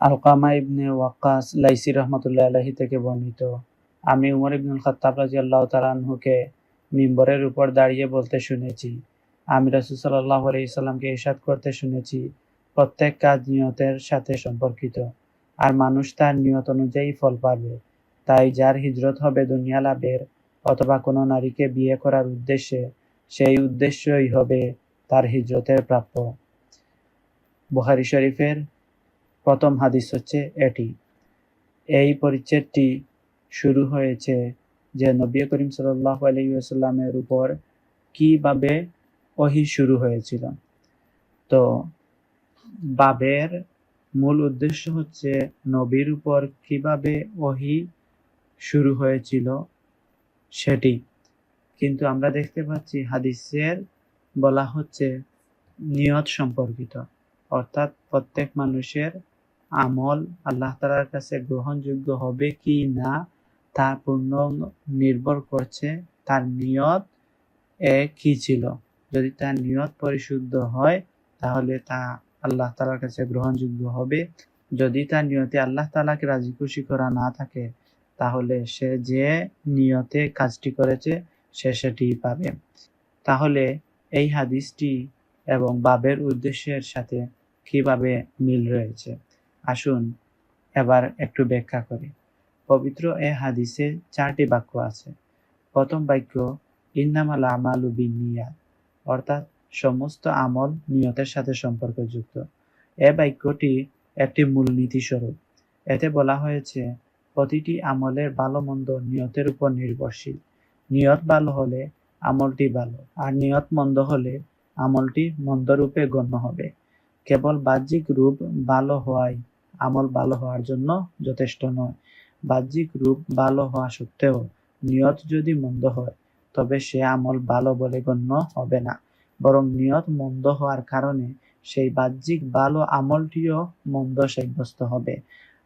আলকামা ইবনে ওয়াক্কাস লাইসি রহমতুল্লাহ আলাহি থেকে বর্ণিত। আমি উমর ইবনুল খাত্তাব রাজি আল্লাহ তালাহুকে মিম্বরের উপর দাঁড়িয়ে বলতে শুনেছি। আমি রাসুল সাল্লাহ আলাইসাল্লামকে ইরশাদ করতে শুনেছি। প্রত্যেক কাজ নিয়তের সাথে সম্পর্কিত। আর মানুষ তার নিয়ত অনুযায়ী ফল পাবে। তাই যার হিজরত হবে দুনিয়া লাভের অথবা কোনো নারীকে বিয়ে করার উদ্দেশ্যে, সেই উদ্দেশ্যই হবে তার হিজরতের প্রাপ্য। বুখারি শরীফের প্রথম হাদিস হচ্ছে এটি। এই পরিচ্ছেদটি শুরু হয়েছে যে নবী করিম সাল্লাহ আলহিউসাল্লামের উপর কীভাবে ওহি শুরু হয়েছিল। তো বাবের মূল উদ্দেশ্য হচ্ছে নবীর উপর কীভাবে ওহি শুরু হয়েছিল সেটি। কিন্তু আমরা দেখতে পাচ্ছি হাদিসের বলা হচ্ছে নিয়ত সম্পর্কিত, অর্থাৎ প্রত্যেক মানুষের আমল আল্লাহ তালার কাছে গ্রহণযোগ্য হবে কি না, তা পূর্ণ নির্ভর করছে তার নিয়ত এ কি ছিল। যদি তার নিয়ত পরিশুদ্ধ হয়, তাহলে তা আল্লাহ তালার কাছে গ্রহণযোগ্য হবে। যদি তার নিয়তে আল্লাহ তালাকে রাজি খুশি করা না থাকে, তাহলে সে যে নিয়তে কাজটি করেছে, সে সেটি পাবে। তাহলে এই হাদিসটি এবং বাবের উদ্দেশ্যের সাথে কীভাবে মিল রয়েছে? আসুন, এবার একটু ব্যাখ্যা করি। পবিত্র এ হাদিসে চারটি বাক্য আছে। প্রথম বাক্য, ইন্নামাল আমালু বিনিয়াত অর্থাৎ সমস্ত আমল নিয়তের সাথে সম্পর্কযুক্ত। এ বাক্যটি একটি মূলনীতি স্বরূপ। এতে বলা হয়েছে, প্রতিটি আমলের ভালো মন্দ নিয়তের উপর নির্ভরশীল। নিয়ত ভালো হলে আমলটি ভালো, আর নিয়ত মন্দ হলে আমলটি মন্দরূপে গণ্য হবে। কেবল বাহ্যিক রূপ ভালো হওয়াই আমল ভালো হওয়ার জন্য যথেষ্ট নয়। বাহ্যিক রূপ ভালো হওয়া সত্ত্বেও নিয়ত যদি মন্দ হয়, তবে সে আমল ভালো বলে গণ্য হবে না। বরং নিয়ত মন্দ হওয়ার কারণে সেই বাহ্যিক ভালো আমলটিও মন্দ সাব্যস্ত হবে।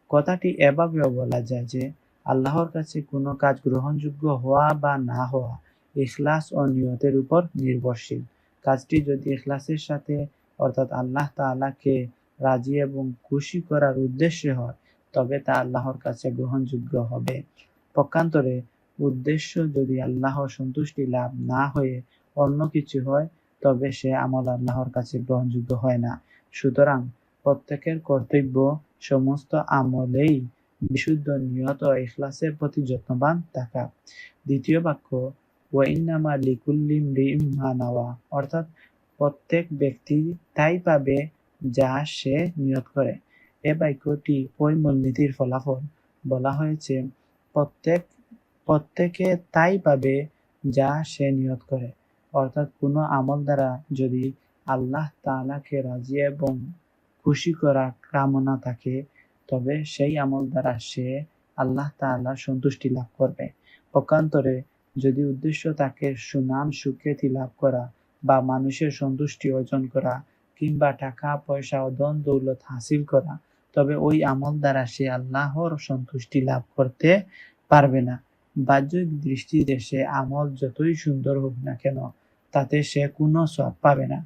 কথাটি এভাবেও বলা যায় যে, আল্লাহর কাছে কোনো কাজ গ্রহণযোগ্য হওয়া বা না হওয়া ইখলাস ও নিয়তের উপর নির্ভরশীল। কাজটি যদি ইখলাসের সাথে, অর্থাৎ আল্লাহ তাআলাকে রাজি এবং খুশি করার উদ্দেশ্যে হয়, তবে তা আল্লাহর কাছে গ্রহণযোগ্য হবে। পক্ষান্তরে উদ্দেশ্য যদি আল্লাহর সন্তুষ্টি লাভ না হয়ে অন্য কিছু হয়, তবে সে আমল আল্লাহর কাছে গ্রহণযোগ্য হয় না। সুতরাং প্রত্যেকের কর্তব্য সমস্ত আমলেই বিশুদ্ধ নিয়ত ইখলাসের প্রতি যত্নবান থাকা। দ্বিতীয় বাক্য ওয়াইনামা লিকুল্লি মা নাওয়া অর্থাৎ প্রত্যেক ব্যক্তি তাই পাবে যা সে নিয়ত করে। এ বাক্যটি ওই মূলনীতির ফলাফল। বলা হয়েছে, প্রত্যেক, প্রত্যেকে তাই পাবে যা সে নিয়ত করে। অর্থাৎ কোনো আমল দ্বারা যদি আল্লাহ তালাকে রাজি এবং খুশি করা কামনা থাকে, তবে সেই আমল দ্বারা সে আল্লাহ তাআলা সন্তুষ্টি লাভ করবে। পক্ষান্তরে যদি উদ্দেশ্য তাকে সুনাম, সুখ্যাতি লাভ করা বা মানুষের সন্তুষ্টি অর্জন করা কিংবা টাকা, পয়সা, ও ধন, দৌলত হাসিল করা, তবে ওই আমল দ্বারা সে আল্লাহর সন্তুষ্টি লাভ করতে পারবে না। বাহ্যিক দৃষ্টিতে সে আমল যতই সুন্দর হোক না কেন, তাতে সে কোনো সব পাবে না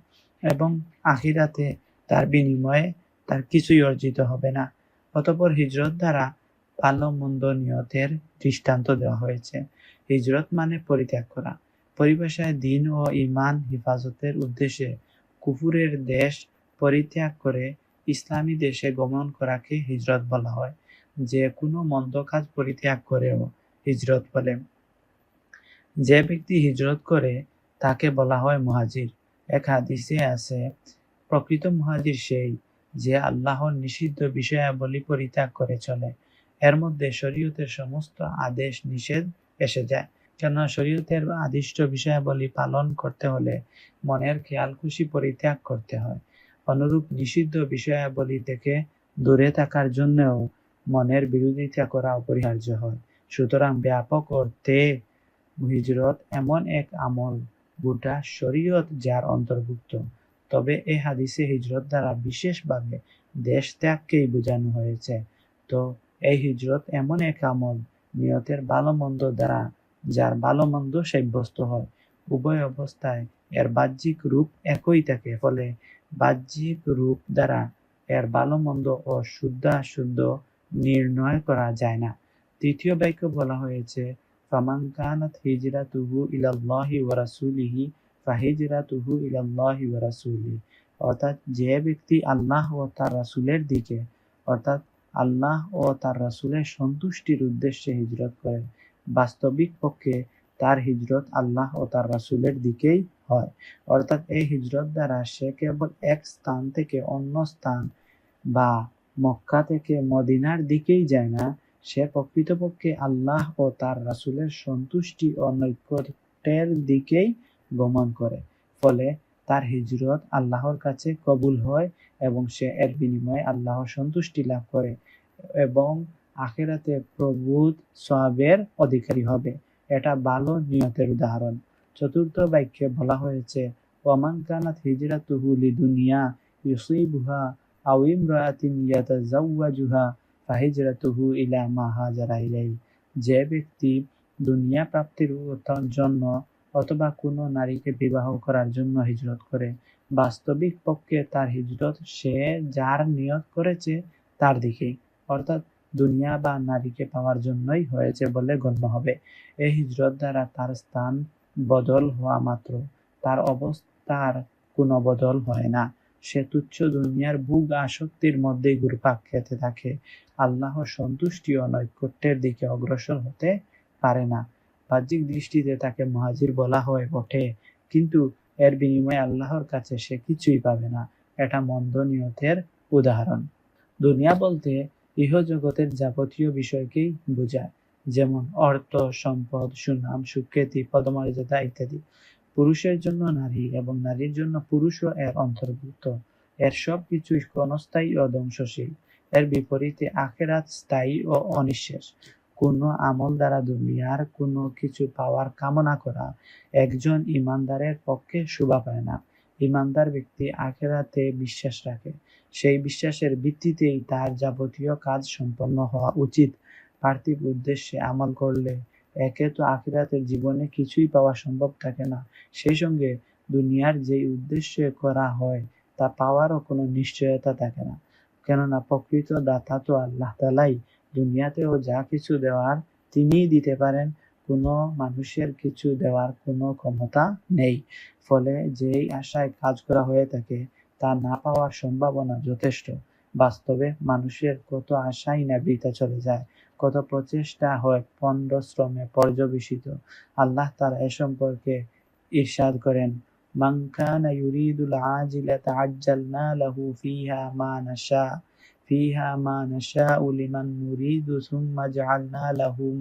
এবং আখিরাতে তার বিনিময়ে তার কিছুই অর্জিত হবে না। অতপর হিজরত দ্বারা ভালো মন্দ নিয়তের দৃষ্টান্ত দেওয়া হয়েছে। হিজরত মানে পরিত্যাগ করা। পরিভাষায় দিন ও ইমান হেফাজতের উদ্দেশ্যে কুফুরের দেশ পরিত্যাগ করে ইসলামী দেশে গমন করাকে হিজরত বলা হয়, যে কোনো মন্দ কাজ পরিত্যাগ করেও হিজরত বলে। যে ব্যক্তি হিজরত করে, তাকে বলা হয় মুহাজির। এক হাদিসে আছে, প্রকৃত মুহাজির সেই যে আল্লাহর নিষিদ্ধ বিষয়াবলী পরিত্যাগ করে চলে। এর মধ্যে শরীয়তের সমস্ত আদেশ নিষেধ এসে যায়। কেননা শরীয়তের আদিষ্ট বিষয়াবলী পালন করতে হলে মনের খেয়াল খুশি পরিত্যাগ করতে হয়। অনুরূপ নিষিদ্ধ বিষয়াবলী থেকে দূরে থাকার জন্যও মনের বিরোধিতা করা অপরিহার্য হয়। সুতরাং ব্যাপক অর্থে হিজরত এমন এক আমল, গোটা শরীয়ত যার অন্তর্ভুক্ত। তবে এ হাদিসে হিজরত দ্বারা বিশেষভাবে দেশ ত্যাগকেই বোঝানো হয়েছে। তো এই হিজরত এমন এক আমল, নিয়তের ভালো মন্দ দ্বারা যার ভালো মন্দ সাব্যস্ত হয়। উভয় অবস্থায় এর বাহ্যিক রূপ একই থাকে, ফলে বাহ্যিক রূপ দ্বারা এর ভালো মন্দ ও শুদ্ধাশুদ্ধ নির্ণয় করা যায় না। তৃতীয় বাক্য বলা হয়েছে ইলাল্লাহি ওয়া রাসূলিহি ইলাল্লাহি ওয়া অর্থাৎ যে ব্যক্তি আল্লাহ ও তার রাসূলের দিকে, অর্থাৎ আল্লাহ ও তার রাসূলের সন্তুষ্টির উদ্দেশ্যে হিজরত করেন বাস্তবিক পক্ষে তার হিজরত আল্লাহ ও তার রাসুলের দিকেই হয়। অর্থাৎ এই হিজরত দ্বারা সে কেবল এক স্থান থেকে অন্য স্থান বা মক্কা থেকে মদিনার দিকেই যায় না, সে প্রকৃতপক্ষে আল্লাহ ও তার রাসুলের সন্তুষ্টি ও নৈকট্যের দিকেই গমন করে। ফলে তার হিজরত আল্লাহর কাছে কবুল হয় এবং সে এর বিনিময়ে আল্লাহর সন্তুষ্টি লাভ করে এবং আখেরাতে প্রভুত সওয়াবের অধিকারী হবে। এটা ভালো নিয়তের উদাহরণ। চতুর্থ বাক্যে বলা হয়েছে, ওয়ামান কানাত হিজরাতুহু লিদুনিয়া ইউসিবুহা আও ইমরাআতিন ইয়াতাজাওয়াজুহা ফাহিজরাতুহু ইলা মা হাজারা ইলাই যে ব্যক্তি দুনিয়া প্রাপ্তির জন্য অথবা কোনো নারীকে বিবাহ করার জন্য হিজরত করে, বাস্তবিক পক্ষে তার হিজরত সে যার নিয়ত করেছে তার দিকেই। অর্থাৎ দুনিয়া বা নারীকে পাওয়ার জন্যই হয়েছে বলে গণ্য হবে। এই হিজরত দ্বারা তার স্থান বদল হওয়া মাত্র। তার অবস্থার কোনো বদল হয় না। সে তুচ্ছ দুনিয়ার ভোগ আসক্তির মধ্যেই ঘুরপাক খেতে থাকে। আল্লাহর সন্তুষ্টি ও নৈকট্যের দিকে অগ্রসর হতে পারে না। বাহ্যিক দৃষ্টিতে তাকে মহাজির বলা হয় বটে কিন্তু এর বিনিময়ে আল্লাহর কাছে সে কিছুই পাবে না। এটা মন্দ নিয়তের উদাহরণ। দুনিয়া বলতে ইহজগতের যাবতীয় বিষয়কেই বোঝায়, যেমন অর্থ, সম্পদ, সুনাম, সুখ্যাতি, পদমর্যাদা ইত্যাদি। পুরুষের জন্য নারী এবং নারীর জন্য পুরুষও এর অন্তর্ভুক্ত। এর সব কিছুই ক্ষণস্থায়ী ও ধ্বংসশীল। এর বিপরীতে আখেরাত স্থায়ী ও অনিঃশেষ। কোনো আমল দ্বারা দুনিয়ার কোনো কিছু পাওয়ার কামনা করা একজন ইমানদারের পক্ষে শোভা পায় না। ইমানদার ব্যক্তি আখেরাতে বিশ্বাস রাখে। সেই বিশ্বাসের ভিত্তিতেই তার যাবতীয় কাজ সম্পন্ন হওয়া উচিত। পার্থিব উদ্দেশ্যে আমল করলে একে তো আখিরাতের জীবনে কিছুই পাওয়া সম্ভব থাকে না। সেই সঙ্গে দুনিয়ার যেই উদ্দেশ্যে করা হয়, তা পাওয়ারও কোনো নিশ্চয়তা থাকে না। কেননা প্রকৃত দাতা তো আল্লাহ তালাই। দুনিয়াতেও যা কিছু দেওয়ার তিনিই দিতে পারেন, কোনো মানুষের কিছু দেওয়ার কোনো ক্ষমতা নেই। ফলে যেই আশায় কাজ করা হয়ে থাকে তা না পাওয়ার সম্ভাবনা যথেষ্ট বাস্তবে মানুষের কত আশাই না বৃথা চলে যায় কত প্রচেষ্টা হয় পণ্ড শ্রমে পর্যবেসিত আল্লাহ তারা এ সম্পর্কে ইরশাদ করেন من كان يريد العاجلة عجلنا له فيها ما نشاء فيها ما نشاء لمن نريد ثم جعلنا لهم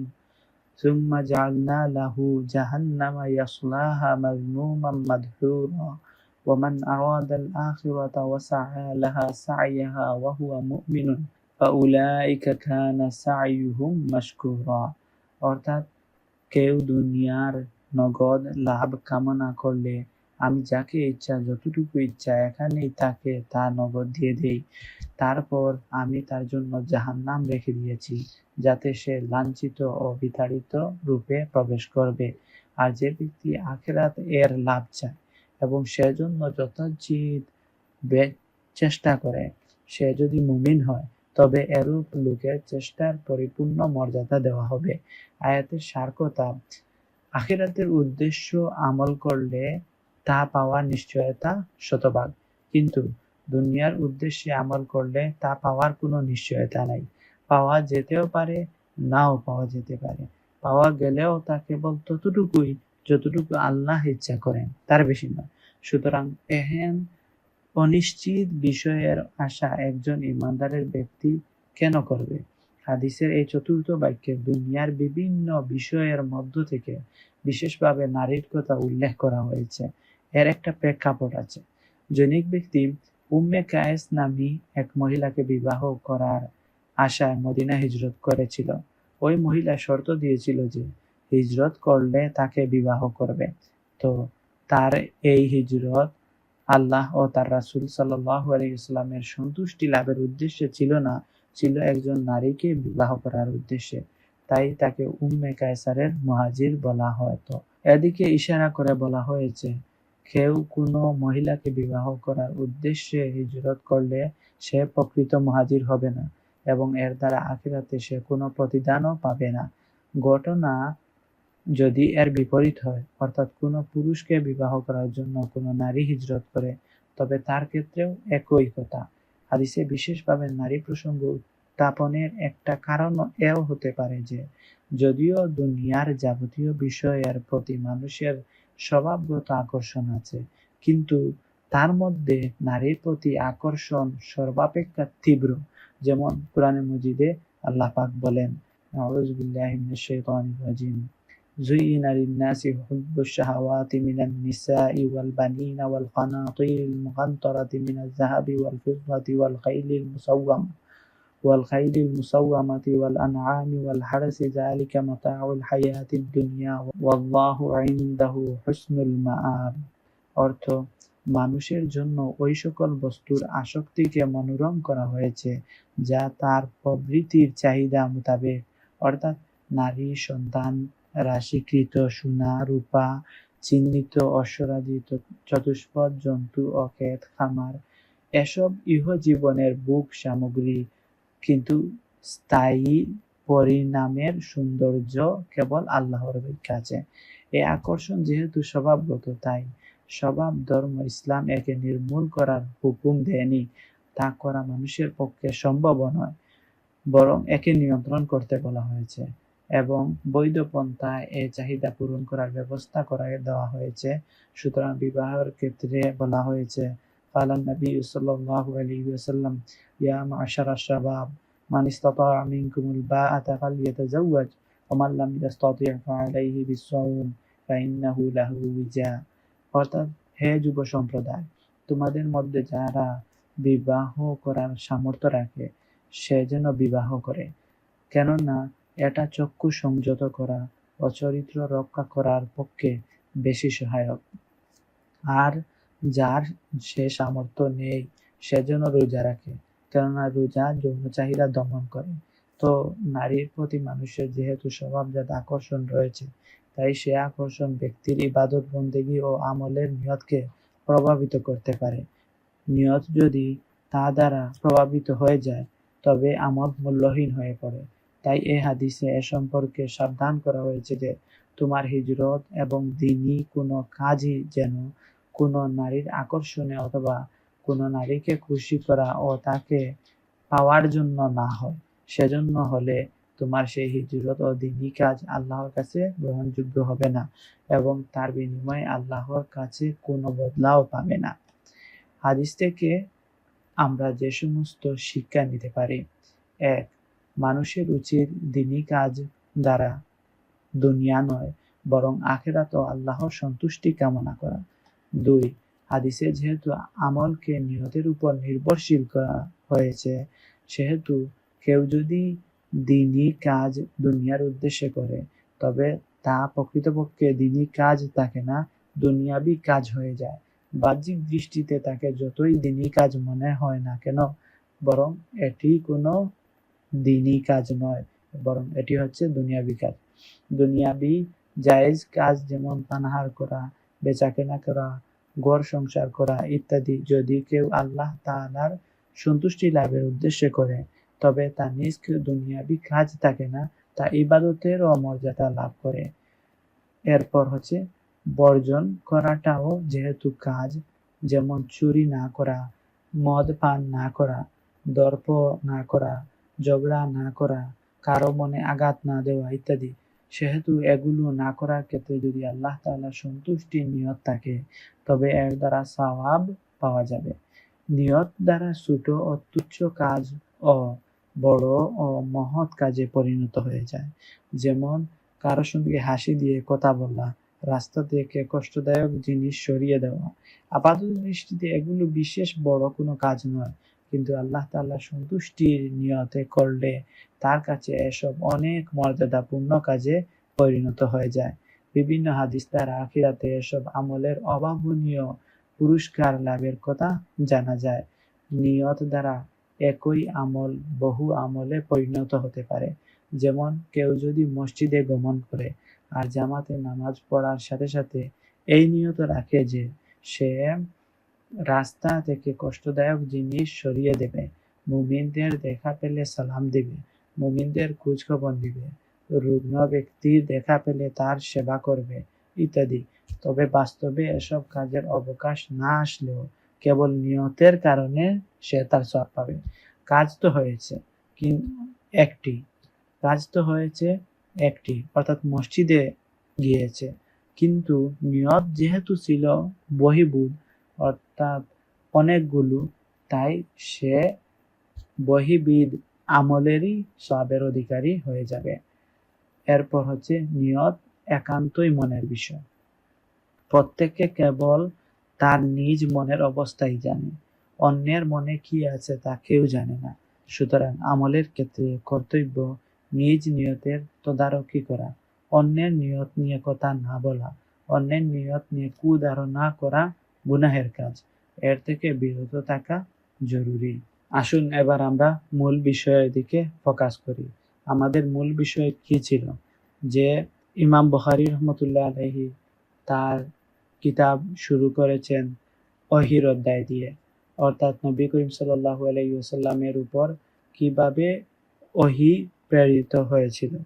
ثم جعلنا له جهنم يصلاها مذموما مدحورا ومن أراد الآخرة وسعى لها سعيها وهو مؤمن فأولئك كان سعيهم مشكورا অর্থাৎ কেউ দুনিয়ার নগদ লাভ কামনা করলে আমি যাকে ইচ্ছা যতটুকু ইচ্ছা এখানেই তাকে তা নগদ দিয়ে দেই তারপর আমি তার জন্য জাহান্নাম রেখে দিয়েছি যাতে সে লাঞ্ছিত ও বিতাড়িত রূপে প্রবেশ করবে আর যে ব্যক্তি আখেরাত এর লাভ চায় এবং সেজন্য যথাচিত চেষ্টা করে। সে যদি মুমিন হয়, তবে এরূপ লোকের চেষ্টার পরিপূর্ণ মর্যাদা দেওয়া হবে। আয়াতের সার কথা আখিরাতের উদ্দেশ্য আমল করলে তা পাওয়ার নিশ্চয়তা শতভাগ। কিন্তু দুনিয়ার উদ্দেশ্যে আমল করলে তা পাওয়ার কোনো নিশ্চয়তা নাই। পাওয়া যেতেও পারে, নাও পাওয়া যেতে পারে। পাওয়া গেলেও তা কেবল ততটুকুই যতটুকু আল্লাহ ইচ্ছা করেন, তার বেশি নয়। সুতরাং এহেন অনিশ্চিত বিষয়ের আশা একজন ইমানদারের ব্যক্তি কেন করবে? হাদিসের এই চতুর্থ বাক্যে দুনিয়ার বিভিন্ন বিষয়ের মধ্য থেকে বিশেষভাবে নারীর কথা উল্লেখ করা হয়েছে। এর একটা প্রেক্ষাপট আছে। জৈনিক ব্যক্তি উম্মে কায়েস নামী এক মহিলাকে বিবাহ করার আশায় মদিনা হিজরত করেছিল। ওই মহিলা শর্ত দিয়েছিল যে হিজরত করলে তাকে বিবাহ করবে। তো তার এই হিজরত আল্লাহ ও তার রাসুল সাল্লাহ সন্তুষ্টি লাভের উদ্দেশ্যে ছিল না, ছিল একজন নারীকে বিবাহ করার উদ্দেশ্যে। তাই তাকে উম্মে কায়সারের মহাজির বলা হয়তো এদিকে ইশারা করে বলা হয়েছে, কেউ কোনো মহিলাকে বিবাহ করার উদ্দেশ্যে হিজরত করলে সে প্রকৃত মহাজির হবে না এবং এর দ্বারা আখিরাতে সে কোনো প্রতিদানও পাবে না। ঘটনা যদি এর বিপরীত হয়, অর্থাৎ কোনো পুরুষকে বিবাহ করার জন্য কোনো নারী হিজরত করে, তবে তার ক্ষেত্রেও একই কথা। হাদিসে বিশেষভাবে নারী প্রসঙ্গ উত্থাপনের একটা কারণ এও হতে পারে যে, যদিও দুনিয়ার যাবতীয় বিষয়ের প্রতি মানুষের স্বভাবগত আকর্ষণ আছে, কিন্তু তার মধ্যে নারীর প্রতি আকর্ষণ সর্বাপেক্ষা তীব্র, যেমন কোরআনে মজিদে আল্লাহ পাক বলেন আউযু মিনাশ শাইতানির রাজিম। زين للناس حب الشهوات من النساء والبنين والقناطير المقنطرة من الذهب والفضة والخيل المسومة والخيل المسومة والأنعام والحرث ذلك متاع الحياة الدنيا والله عنده حسن المآب অর্থ মানুষের জন্য ওই সকল বস্তুর আসক্তিকে মনোরম করা হয়েছে যা তার প্রবৃত্তির চাহিদা মোতাবেক অর্থাৎ নারী সন্তান রাশিকৃত সোনা, রূপা, চিহ্নিত, অশ্বরাজিত, চতুষ্পদ, জন্তু, অকেত, খামার, এসব ইহজীবনের বুক সামগ্রী। কিন্তু স্থায়ী পরিণামের সৌন্দর্য কেবল আল্লাহর কাছে। এই আকর্ষণ যেহেতু স্বভাবগত, তাই স্বভাব, ধর্ম, ইসলাম একে নির্মূল করার হুকুম দেয়নি। তা করা মানুষের পক্ষে সম্ভব নয়, বরং একে নিয়ন্ত্রণ করতে বলা হয়েছে। এবং বৈধ পন্থায় এ চাহিদা পূরণ করার ব্যবস্থা করা দেওয়া হয়েছে। সুতরাং বিবাহের ক্ষেত্রে বলা হয়েছে, ফালান নবী সাল্লাল্লাহু আলাইহি ইয়াম আশার মা'শারা শাবাব, মান ইসতাতাআ মিনকুমুল বাআতা ফালইতাযাওয়াজ ওমান লাম ইস্তাতি' ফালাইহি বিসসাওম, ফাইন্নাহু লাহু উইজা। অর্থাৎ, হে যুব সম্প্রদায়, তোমাদের মধ্যে যারা বিবাহ করার সামর্থ্য রাখে, সে যেন বিবাহ করে। কেননা এটা চক্ষু সংযত করা ও চরিত্র রক্ষা করার পক্ষে বেশি সহায়ক। আর যার সে সামর্থ্য নেই সেজন্য রোজা রাখে। কেননা রোজা যৌন চাহিদা দমন করে। তো নারীর প্রতি মানুষের যেহেতু স্বভাব স্বভাবজাত আকর্ষণ রয়েছে, তাই সে আকর্ষণ ব্যক্তির ইবাদত, বন্দেগী ও আমলের নিয়তকে প্রভাবিত করতে পারে। নিয়ত যদি তা দ্বারা প্রভাবিত হয়ে যায়, তবে আমল মূল্যহীন হয়ে পড়ে। তাই এ হাদিসে এ সম্পর্কে সাবধান করা হয়েছে যে তোমার হিজরত এবং দিনই কোনো কাজই যেন কোনো নারীর আকর্ষণে অথবা কোনো নারীকে খুশি করা ও তাকে পাওয়ার জন্য না হয়। সেজন্য হলে তোমার সেই হিজরত ও দিনই কাজ আল্লাহর কাছে গ্রহণযোগ্য হবে না এবং তার বিনিময়ে আল্লাহর কাছে কোনো বদলাও পাবে না। হাদিস থেকে আমরা যে সমস্ত শিক্ষা নিতে পারি, এক মানুষের উচিত দিনই কাজ দ্বারা দুনিয়া নয়, বরং আখেরাত ও আল্লাহর সন্তুষ্টি কামনা করা। দুই, হাদিসে যেহেতু আমলকে নিয়তের উপর নির্ভরশীল করা হয়েছে, সেহেতু কেউ যদি দিনই কাজ দুনিয়ার উদ্দেশ্যে করে, তবে তা প্রকৃতপক্ষে দিনই কাজ তাকে না, দুনিয়াবি কাজ হয়ে যায়। বাহ্যিক দৃষ্টিতে তাকে যতই দিনই কাজ মনে হয় না কেন, বরং এটি কোনো দিনই কাজ নয়, বরং এটি হচ্ছে দুনিয়াবি কাজ। দুনিয়াবি জায়েজ কাজ যেমন পানাহার করা বেচা কেনা করা, ঘর সংসার করা ইত্যাদি। যদি কেউ আল্লাহ তাআলার সন্তুষ্টি লাভের উদ্দেশ্যে করে, তবে তা নিজ দুনিয়াবি কাজ থাকে না, তা ইবাদতের অমর্যাদা লাভ করে। এরপর হচ্ছে বর্জন করাটাও যেহেতু কাজ, যেমন চুরি না করা, মদ পান না করা, দর্প না করা ঝগড়া না করা, কারও মনে আঘাত না দেওয়া ইত্যাদি। সেহেতু এগুলো না করার ক্ষেত্রে যদি আল্লাহ তাআলার সন্তুষ্টি নিয়ত থাকে, তবে এর দ্বারা সওয়াব পাওয়া যাবে। নিয়ত দ্বারা ছোট ও তুচ্ছ কাজ ও বড় ও মহৎ কাজে পরিণত হয়ে যায়। যেমন, কারও সঙ্গে হাসি দিয়ে কথা বলা, রাস্তা থেকে কষ্টদায়ক জিনিস সরিয়ে দেওয়া আপাতত দৃষ্টিতে এগুলো বিশেষ বড় কোনো কাজ নয়। কিন্তু আল্লাহ তাআলা সন্তুষ্টির নিয়তে করলে তার কাছে এসব অনেক মর্যাদাপূর্ণ কাজে পরিণত হয়ে যায়। বিভিন্ন হাদিস দ্বারা আখিরাতে এসব আমলের অভাবনীয় পুরস্কার লাভের কথা জানা যায়। নিয়ত দ্বারা একই আমল বহু আমলে পরিণত হতে পারে। যেমন কেউ যদি মসজিদে গমন করে আর জামাতে নামাজ পড়ার সাথে সাথে এই নিয়ত রাখে যে সে রাস্তা থেকে কষ্টদায়ক জিনিস সরিয়ে দেবে। মুমিনদের দেখা পেলে সালাম দিবে। মুমিনদের খোঁজখবর নিবে। রুগ্ন ব্যক্তির দেখা পেলে তার সেবা করবে, ইত্যাদি। তবে বাস্তবে এসব কাজের অবকাশ না আসলেও কেবল নিয়তের কারণে সে তার সব পাবে। কাজ তো হয়েছে একটি। কাজ তো হয়েছে, একটি। অর্থাৎ মসজিদে গিয়েছে। কিন্তু নিয়ত যেহেতু ছিল বহিবুদ অর্থাৎ অনেকগুলো, তাই সে বহিবিদ আমলেরই সবের অধিকারী হয়ে যাবে। এরপর হচ্ছে নিয়ত একান্তই মনের বিষয়। প্রত্যেকে কেবল তার নিজ মনের অবস্থাই জানে, অন্যের মনে কি আছে তা কেউ জানে না। সুতরাং আমলের ক্ষেত্রে কর্তব্য নিজ নিয়তের তদারকি করা, অন্যের নিয়ত নিয়ে কথা না বলা, অন্যের নিয়ত নিয়ে কুধারণা করা গুনাহের কাজ। এর থেকে বিরত থাকা জরুরি। আসুন এবার আমরা মূল বিষয়ের দিকে ফোকাস করি। আমাদের মূল বিষয় কি ছিল? যে ইমাম বখারি রহমতুল্লাহ আলহি তার কিতাব শুরু করেছেন অহির অধ্যায় দিয়ে। অর্থাৎ নবী করিম সাল্লাহ আলাইসাল্লামের উপর কীভাবে অহি প্রেরিত হয়েছিল।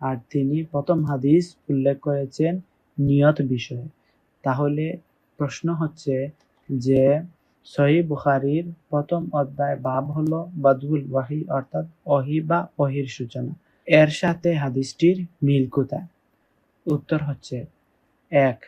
আর তিনি প্রথম হাদিস উল্লেখ করেছেন নিয়ত বিষয়ে। তাহলে প্রশ্ন হচ্ছে যে সহি বুখারির প্রথম অধ্যায় বাব হলো বাদুল ওয়াহি অর্থাৎ অহি বা অহির সূচনা। এর সাথে হাদিসটির মিল কোথায়? উত্তর হচ্ছে, এক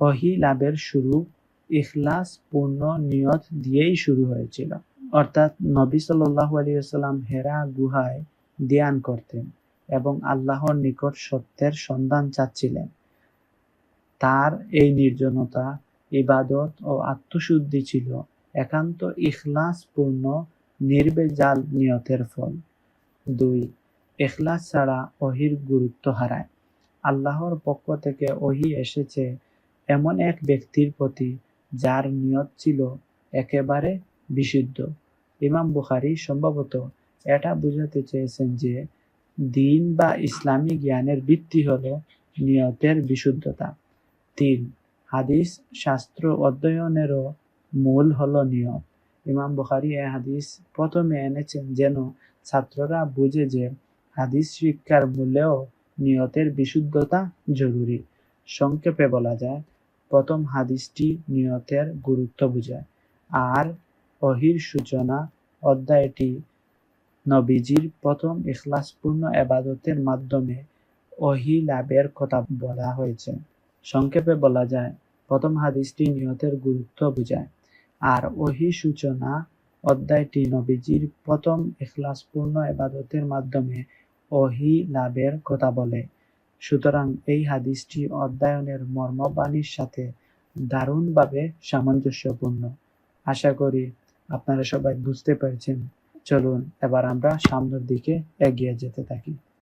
অহি লাভের শুরু ইখলাস পূর্ণ নিয়ত দিয়েই শুরু হয়েছিল। অর্থাৎ নবী সাল্লাল্লাহু আলাইহি ওয়াসাল্লাম হেরা গুহায় ধ্যান করতেন এবং আল্লাহর নিকট সত্যের সন্ধান চাচ্ছিলেন। তার এই নির্জনতা, ইবাদত ও আত্মশুদ্ধি ছিল একান্ত ইখলাস পূর্ণ নির্বেজাল নিয়তের ফল। দুই এখলাস ছাড়া অহির গুরুত্ব হারায়। আল্লাহর পক্ষ থেকে ওহি এসেছে এমন এক ব্যক্তির প্রতি যার নিয়ত ছিল একেবারে বিশুদ্ধ। ইমাম বুখারি সম্ভবত এটা বুঝাতে চেয়েছেন যে দিন বা ইসলামী জ্ঞানের ভিত্তি হল নিয়তের বিশুদ্ধতা। তিন। হাদিস শাস্ত্র অধ্যয়নেরও মূল হল নিয়ত ইমাম বুখারি এ হাদিস প্রথমে এনেছেন যেন ছাত্ররা বুঝে যে হাদিস শিক্ষার মূল্যেও নিয়তের বিশুদ্ধতা জরুরি। সংক্ষেপে বলা যায়, প্রথম হাদিসটি নিয়তের গুরুত্ব বোঝায়। আর অহির সূচনা অধ্যায়টি নবীজির প্রথম ইখলাসপূর্ণ এবাদতের মাধ্যমে ওহি লাভের কথা বলা হয়েছে। সংক্ষেপে বলা যায়, প্রথম হাদিসটি নিয়তের গুরুত্ব বোঝায়। আর ওহি সূচনা অধ্যায়টি নবীজির প্রথম ইখলাসপূর্ণ এবাদতের মাধ্যমে ওহি লাভের কথা বলে। সুতরাং এই হাদিসটি অধ্যয়নের মর্মবাণীর সাথে দারুণভাবে সামঞ্জস্যপূর্ণ। আশা করি আপনারা সবাই বুঝতে পেরেছেন। চলুন, এবার আমরা সামনের দিকে এগিয়ে যেতে থাকি।